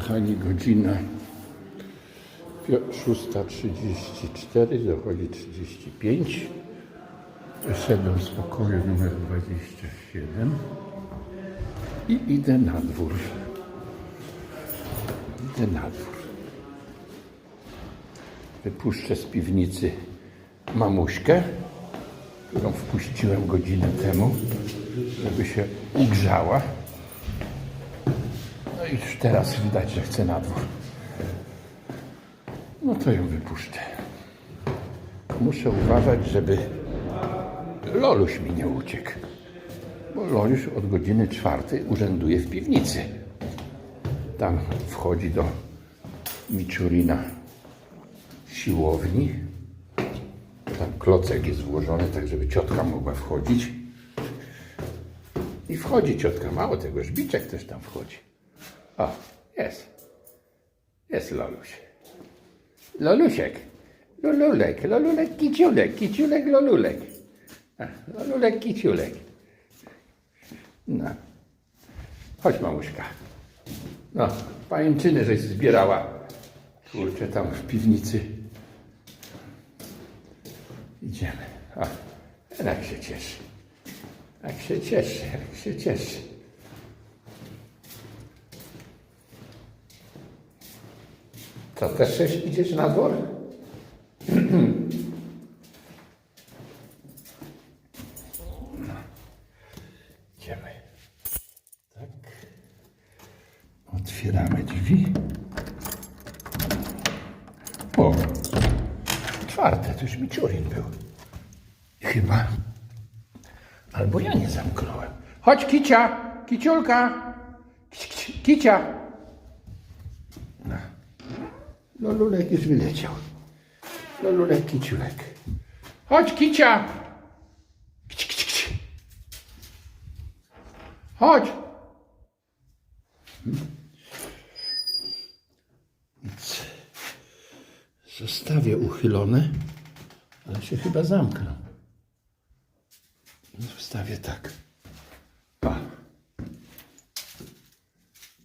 kochani, godzina pio- 6.34, dochodzi 35. Wyszedłem z pokoju numer 27 i idę na dwór. Idę na dwór. Wypuszczę z piwnicy mamuśkę, którą wpuściłem godzinę temu, żeby się ugrzała. Już teraz widać, że chce na dwór. No to ją wypuszczę. Muszę uważać, żeby Loluś mi nie uciekł. Bo Loluś od godziny czwartej urzęduje w piwnicy. Tam wchodzi do Miczurina siłowni. Tam klocek jest włożony, tak żeby ciotka mogła wchodzić. I wchodzi ciotka, mało tego, Żbiczek też tam wchodzi. O, jest. Jest Loluś. Lolusiek. Lolulek, Lolulek, kiciulek, kiciulek, Lolulek. A, Lolulek, kiciulek. No. Chodź, mamuśka. No, pajęczyny żeś zbierała. Kurczę, tam w piwnicy. Idziemy. O, jak się cieszy. Jak się cieszy, jak się cieszy. Co, też się idziesz na dwór? No. Idziemy. Tak. Otwieramy drzwi. O! Czwarte, to już Miczurin był. Chyba. Albo ja nie zamknąłem. Chodź, Kicia! Kiciulka! Kici- kici- Kicia! No. No Lulek już wyleciał. No Lulek, Kiciulek. Chodź, Kicia! Kici, kici, kici. Chodź! Nic. Zostawię uchylone, ale się chyba zamknął. Zostawię tak. O.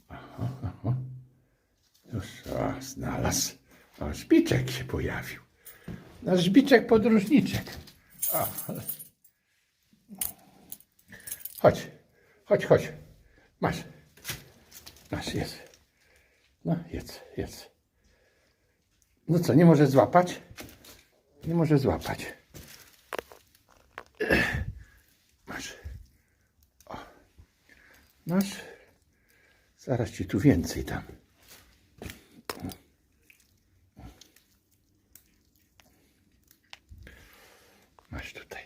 Aha, aha. Już o, znalazł. O, żbiczek się pojawił. Nasz żbiczek podróżniczek. O. Chodź, chodź, chodź. Masz. Masz, jest. No, jedz, jedz. No co, nie może złapać? Nie może złapać. Masz. O. Masz. Zaraz ci tu więcej dam. Masz tutaj.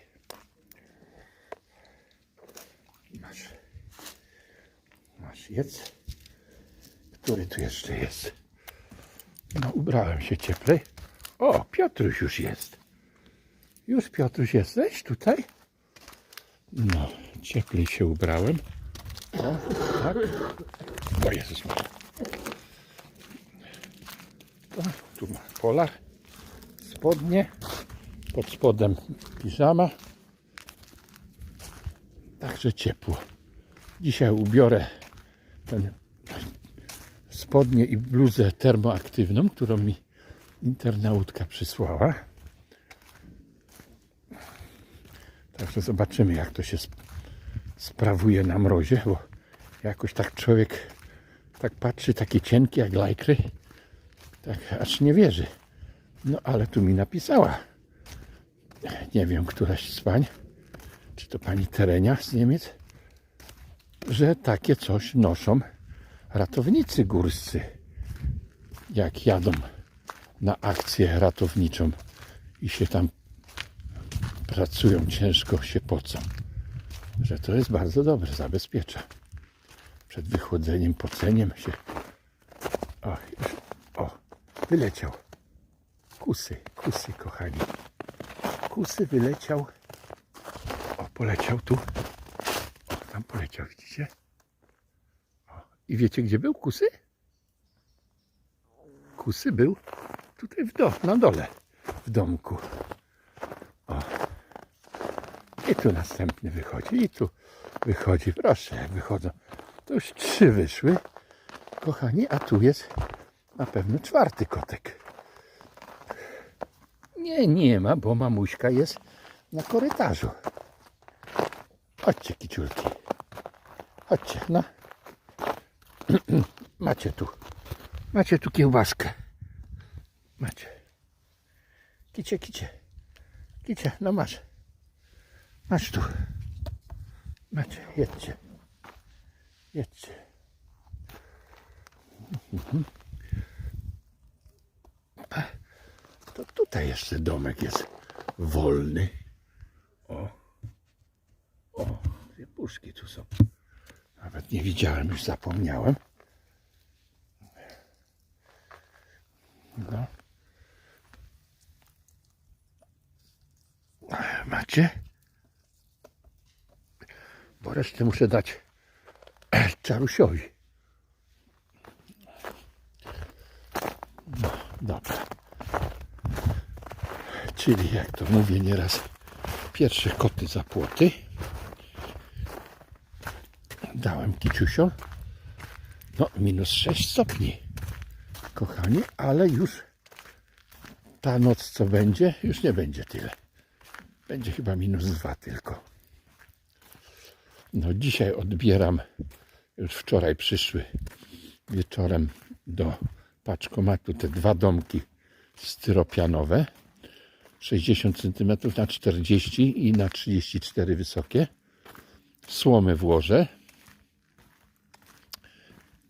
Masz. Który tu jeszcze jest? No, ubrałem się cieplej. O, Piotruś już jest. Już Piotruś jesteś tutaj? No, cieplej się ubrałem. O, tak. O Jezus tu ma pola, spodnie, pod spodem piżama. Także ciepło. Dzisiaj ubiorę ten spodnie i bluzę termoaktywną, którą mi internautka przysłała. Także zobaczymy, jak to się sp- sprawuje na mrozie, bo jakoś tak człowiek tak patrzy, takie cienkie jak lajkry, tak aż nie wierzy. No ale tu mi napisała, nie wiem, któraś z pań, czy to pani Terenia z Niemiec, że takie coś noszą ratownicy górscy, jak jadą na akcję ratowniczą i się tam pracują ciężko, się pocą. Że to jest bardzo dobre, zabezpiecza. Przed wychłodzeniem, poceniem się. O, o, wyleciał. Kusy, kusy, kochani. Kusy wyleciał. O, poleciał tu. O, tam poleciał? I wiecie, gdzie był Kusy? Kusy był tutaj w do, na dole, w domku. O. I tu następny wychodzi, i tu wychodzi. Proszę, wychodzą. To już trzy wyszły. Kochani, a tu jest na pewno czwarty kotek. Nie, nie ma, bo mamuśka jest na korytarzu. Chodźcie, kiciulki. Chodźcie, no. Macie tu. Macie tu kiełbaskę. Macie. Kicie, kicie. Kicie, no masz. Masz tu. Macie, jedźcie. Jedźcie. To tutaj jeszcze domek jest wolny. O. O, dwie puszki tu są. Nie widziałem, już zapomniałem. No. Macie? Bo resztę muszę dać czarusiowi. No, dobra. Czyli jak to mówię nieraz, pierwsze koty za płoty. Dałem kiciusiom. No, minus 6 stopni, kochani, ale już ta noc co będzie, już nie będzie tyle. Będzie chyba minus 2 tylko. No, dzisiaj odbieram, już wczoraj przyszły wieczorem do paczkomatu te dwa domki styropianowe. 60 cm na 40 i na 34 wysokie. Słomę włożę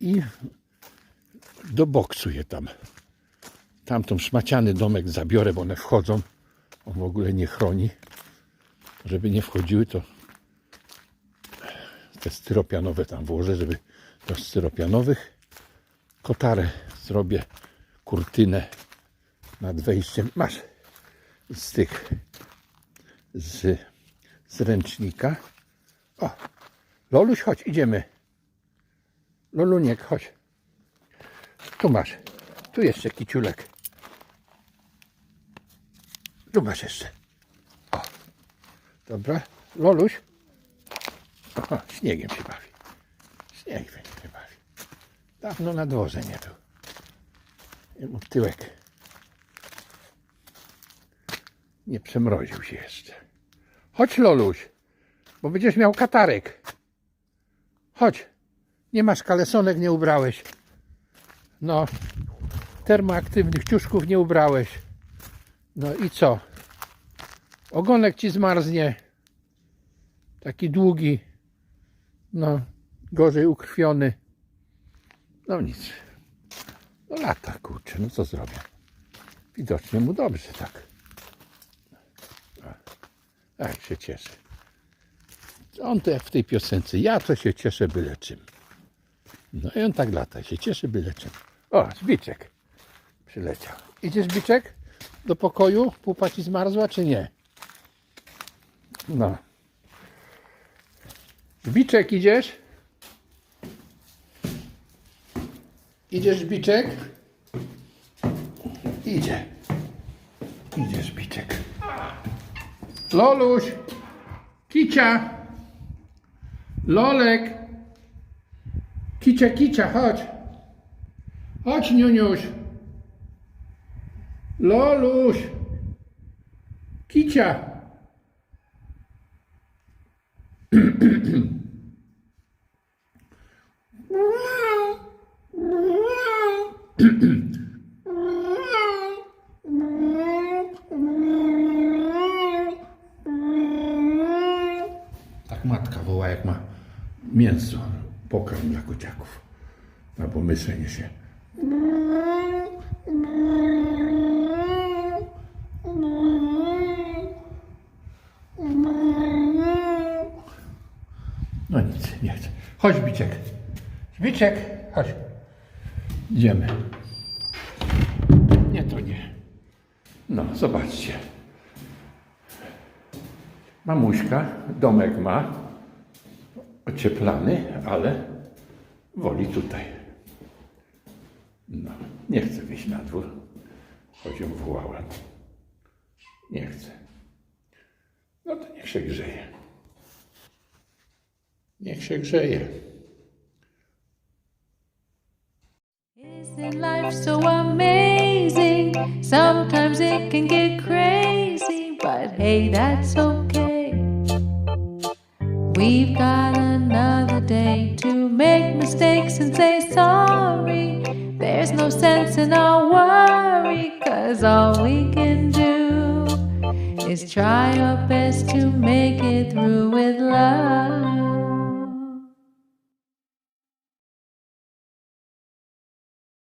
i do boksu je tam. Tamtą szmaciany domek zabiorę, bo one wchodzą. On w ogóle nie chroni. Żeby nie wchodziły, to te styropianowe tam włożę, żeby do styropianowych kotarę zrobię kurtynę nad wejściem. Masz z tych z, z ręcznika. O, Loluś, chodź, idziemy. Loluniek, chodź. Tu masz. Tu jeszcze kiciulek. Tu masz jeszcze. O, dobra. Loluś. O, śniegiem się bawi. Śnieg się bawi. Dawno na dworze nie był. Jemu tyłek nie przemroził się jeszcze. Chodź, Loluś, bo będziesz miał katarek. Chodź. Nie masz kalesonek, nie ubrałeś. No, termoaktywnych ciuszków nie ubrałeś. No i co? Ogonek ci zmarznie. Taki długi. No, gorzej ukrwiony. No nic. No lata, kurczę, no co zrobię? Widocznie mu dobrze tak. Tak się cieszy. On to jak w tej piosence. Ja to się cieszę byle czym. No i on tak lata, się cieszy byle czym. O, Zbiczek przyleciał. Idziesz, Zbiczek, do pokoju? Pupa ci zmarzła, czy nie? No. Zbiczek, idziesz? Idziesz, Zbiczek? Idzie. Idzie, Zbiczek. Loluś! Kicia! Lolek! Kicia, kicia, chodź! Chodź, Niuniuś! Loluś! Kicia! Tak matka woła, jak ma mięso, pokarm dla kociaków. Albo myślenie się. No nic, nie chcę. Chodź, Biczek. Biczek, chodź. Idziemy. Nie, to nie. No, zobaczcie. Mamuśka domek ma ocieplany, ale woli tutaj. No, nie chce wyjść na dwór, choć ją wołałem. Nie chce. No to niech się grzeje. Niech się grzeje. In life so amazing, sometimes it can get crazy, but hey, that's okay. We've got no sense in our worry, cause all we can do is try our best to make it through with love.